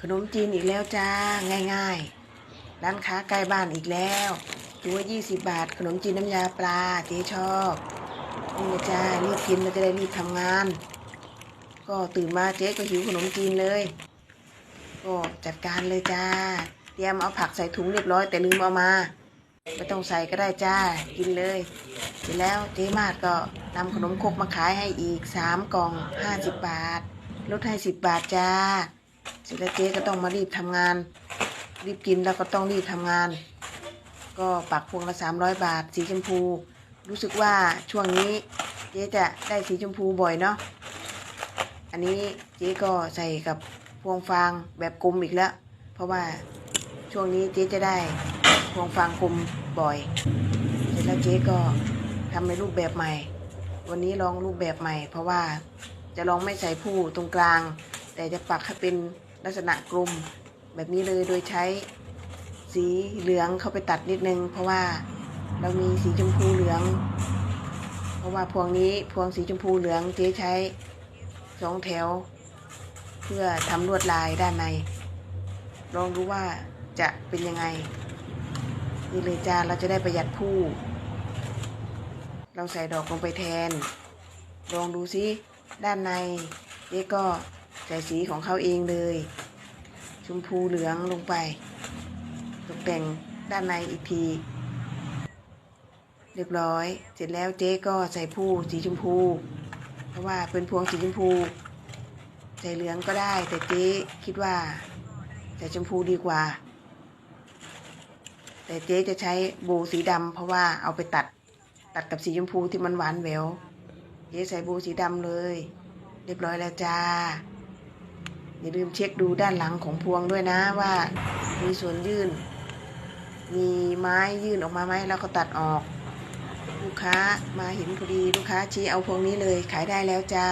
ขนมจีนอีกแล้วจ้าง่ายๆ ร้านค้าใกล้บ้านอีกแล้วตัว20บาท ขนมจีนน้ำยาปลาเจ๊ชอบนี่นะจ้ารีบกินเราจะได้รีบทำงาน ก็ตื่นมาเจ๊ก็หิวขนมจีนเลย ก็จัดการเลยจ้า เตรียมเอาผักใส่ถุงเรียบร้อยแต่ลืมเอามาไม่ต้องใส่ก็ได้จ้ากินเลยเสร็จแล้วเจ๊มาดก็นำขนมครกมาขายให้อีกสามกล่องห้าสิบบาทลดให้สิบบาทจ้า เสร็จแล้วเจ๊ก็ต้องมารีบทำงาน รีบกินแล้วก็ต้องรีบทำงาน ก็ปักพวงละสามร้อยบาท สีชมพู รู้สึกว่าช่วงนี้เจ๊จะได้สีชมพูบ่อยเนาะอันนี้เจ๊ก็ใส่กับพวงฟางแบบกลมอีกแล้ว เพราะว่าช่วงนี้เจ๊จะได้พวงฟางกลมบ่อยเสร็จแล้วเจ๊ก็ทำในรูปแบบใหม่ วันนี้ลองรูปแบบใหม่ เพราะว่าจะลองไม่ใส่ผู้ตรงกลาง แต่จะปักให้เป็นลักษณะกลมแบบนี้เลยโดยใช้สีเหลืองเข้าไปตัดนิดนึง เพราะว่าเรามีสีชมพูเหลือง เพราะว่าพวงนี้พวงสีชมพูเหลืองเจ๊ใช้สองแถว เพื่อทำลวดลายด้านใน ลองดูว่าจะเป็นยังไงนี่เลยจ้าเราจะได้ประหยัดผู้ เราใส่ดอกลงไปแทน ลองดูซิด้านในเจ๊ก็ ใส่สีของเขาเองเลย ชมพูเหลืองลงไป ตกแต่งด้านในอีกที เรียบร้อย เสร็จแล้วเจ๊ก็ใส่ผู้สีชมพู เพราะว่าเป็นพวงสีชมพู ใส่เหลืองก็ได้ แต่เจ๊คิดว่าใส่ชมพูดีกว่า แต่เจ๊จะใช้โบว์สีดำเพราะว่าเอาไปตัดตัดกับสีชมพูที่มันหวานแหววเจ๊ใส่โบว์สีดำเลย เรียบร้อยแล้วจ้า อย่าลืมเช็คดูด้านหลังของพวงด้วยนะว่า มีส่วนยื่น มีไม้ยื่นออกมาไหมแล้วก็ตัดออก ลูกค้ามาเห็นพอดีลูกค้าชี้เอาพวงนี้เลยขายได้แล้วจ้า